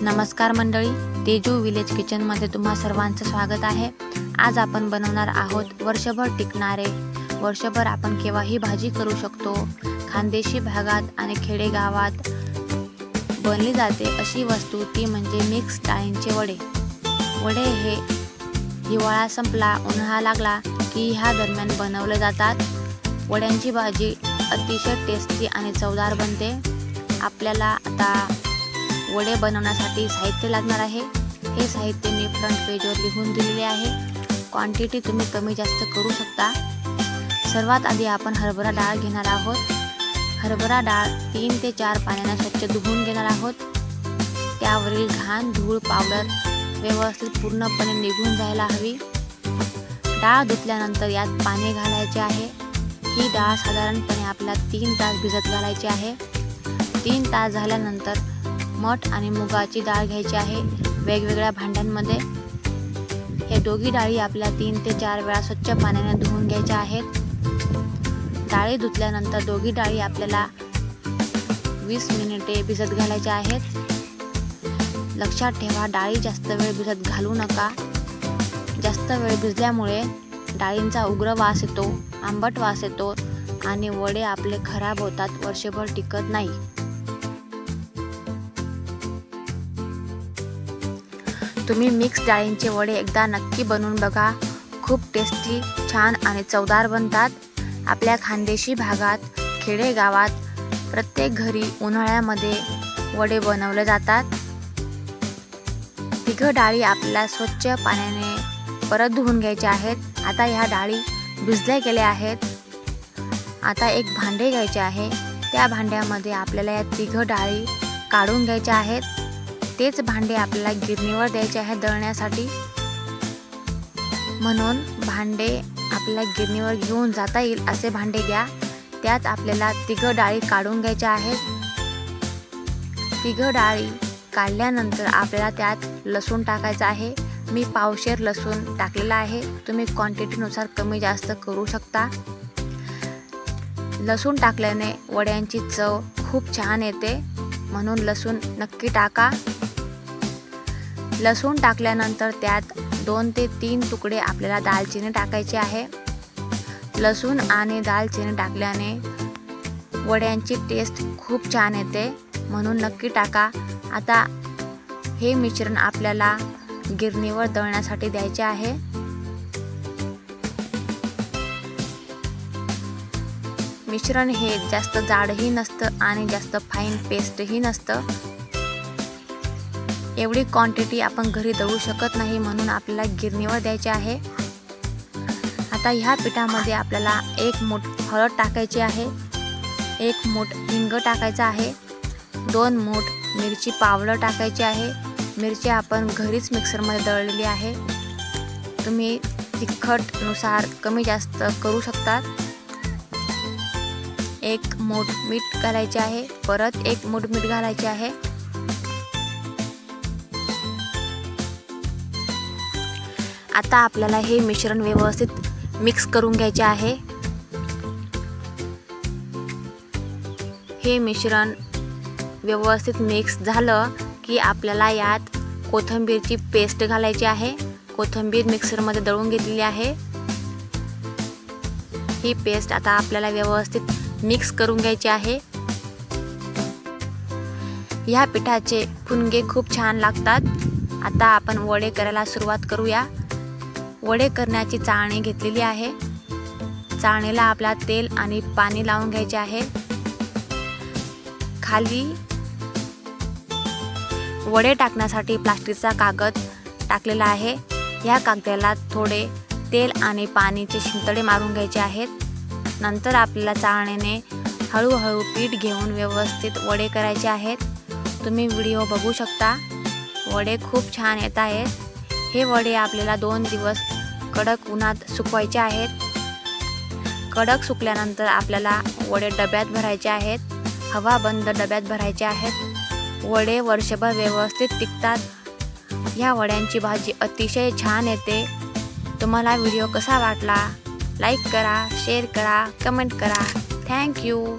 नमस्कार मंडळी तेजू विलेज किचनमध्ये तुम्हा सर्वांचं स्वागत आहे. आज आपण बनवणार आहोत वर्षभर टिकणारे. वर्षभर आपण केव्हाही भाजी करू शकतो. खानदेशी भागात आणि खेडेगावात बनली जाते अशी वस्तू ती म्हणजे मिक्स डाळींचे वडे. वडे हे हिवाळा संपला उन्हाळा लागला की ह्या दरम्यान बनवले जातात. वड्यांची भाजी अतिशय टेस्टी आणि चवदार बनते. आपल्याला आता वडे बनवण्यासाठी साहित्य लागणार आहे. हे साहित्य मी फ्रंट पेजवर लिहून दिलेले आहे. क्वांटिटी तुम्ही कमी जास्त करू शकता. सर्वात आधी आपण हरभरा डाळ घेणार आहोत. हरभरा डाळ तीन ते चार पाण्याने स्वच्छ धुवून घेणार आहोत. त्यावरील घाण धूळ पावडर व्यवस्थित पूर्णपणे निघून जायला हवी. डाळ धुतल्यानंतर यात पाणी घालायचे आहे. ही डाळ साधारणपणे आपल्याला तीन तास भिजत घालायची आहे. तीन तास झाल्यानंतर मठ आणि मुगाची डाळ घ्यायची आहे. वेगवेगळ्या भांड्यांमध्ये. हे दोघी डाळी आपल्या तीन ते चार वेळा स्वच्छ पाण्याने धुवून घ्यायच्या आहेत. डाळी धुतल्यानंतर दोघी डाळी आपल्याला वीस मिनिटे भिजत घालायच्या आहेत. लक्षात ठेवा डाळी जास्त वेळ भिजत घालू नका. जास्त वेळ भिजल्यामुळे डाळींचा उग्र वास येतो आंबट वास येतो आणि वडे आपले खराब होतात वर्षभर टिकत नाही. तुम्ही मिक्स डाळींचे वडे एकदा नक्की बनवून बघा. खूप टेस्टी छान आणि चवदार बनतात. आपल्या खानदेशी भागात खेडेगावात प्रत्येक घरी उन्हाळ्यामध्ये वडे बनवले जातात. तिघं डाळी आपल्याला स्वच्छ पाण्याने परत धुवून घ्यायच्या आहेत. आता ह्या डाळी भिजल्या गेल्या आहेत. आता एक भांडे घ्यायचे आहे. त्या भांड्यामध्ये आपल्याला या तिघं डाळी काढून घ्यायच्या आहेत. तेच भांडे आपल्याला गिरणीवर द्यायचे आहे दळण्यासाठी. म्हणून भांडे आपल्याला गिरणीवर घेऊन जाता येईल असे भांडे घ्या त्यात आपल्याला तिघं डाळी काढून घ्यायच्या आहेत. तिघं डाळी काढल्यानंतर आपल्याला त्यात लसूण टाकायचं आहे. मी पावशेर लसूण टाकलेला आहे. तुम्ही क्वांटिटीनुसार कमी जास्त करू शकता. लसूण टाकल्याने वड्यांची चव खूप छान येते. म्हणून लसूण नक्की टाका. लसूण टाकल्यानंतर त्यात दोन ते तीन तुकडे आपल्याला दालचिनी टाकायचे आहे. लसूण आणि दालचिनी टाकल्याने वड्यांची टेस्ट खूप छान येते. म्हणून नक्की टाका. आता हे मिश्रण आपल्याला गिरणीवर दळण्यासाठी द्यायचे आहे. मिश्रण हे जास्त जाडही नसतं आणि जास्त फाईन पेस्टही नसतं. एवढी क्वांटिटी आपण घरी दळू शकत नाही म्हणून आपल्याला गिरणीवर द्यायचे आहे. आता ह्या पिठामध्ये आपल्याला एक मूठ हळद टाकायची आहे. एक मूठ हिंग टाकायचं आहे. दोन मूठ मिरची पावडर टाकायची आहे. मिरची आपण घरीच मिक्सरमध्ये दळलेली आहे. तुम्ही तिखटनुसार कमी जास्त करू शकतात. एक मूठ मीठ घालायचे आहे. परत एक मूठ मीठ घालायचे आहे. आता आपल्याला हे मिश्रण व्यवस्थित मिक्स करून घ्यायचे आहे. हे मिश्रण व्यवस्थित मिक्स झालं की आपल्याला यात कोथिंबीरची पेस्ट घालायची आहे. कोथिंबीर मिक्सरमध्ये दळून घेतलेली आहे. ही पेस्ट आता आपल्याला व्यवस्थित मिक्स करून घ्यायची आहे. ह्या पिठाचे फुनगे खूप छान लागतात. आता आपण वडे करायला सुरुवात करूया. वडे करण्याची चाळणी घेतलेली आहे. चाळणीला आपला तेल आणि पाणी लावून घ्यायचे आहे. खाली वडे टाकण्यासाठी प्लास्टिकचा कागद टाकलेला आहे. या कागदाला थोडे तेल आणि पाणीचे शिंतडे मारून घ्यायचे आहेत. नंतर आपल्याला चाळणीने हळूहळू पीठ घेऊन व्यवस्थित वडे करायचे आहेत. तुम्ही व्हिडिओ बघू शकता. वडे खूप छान येत आहेत. हे वडे आपल्याला दोन दिवस कडक उन्हात सुकवायचे आहेत. कडक सुकल्यानंतर आपल्याला वडे डब्यात भरायचे आहेत. हवा बंद डब्यात भरायचे आहेत. वडे वर्षभर व्यवस्थित टिकतात. ह्या वड्यांची भाजी अतिशय छान येते. तुम्हाला व्हिडिओ कसा वाटला? लाईक करा शेअर करा कमेंट करा. थँक्यू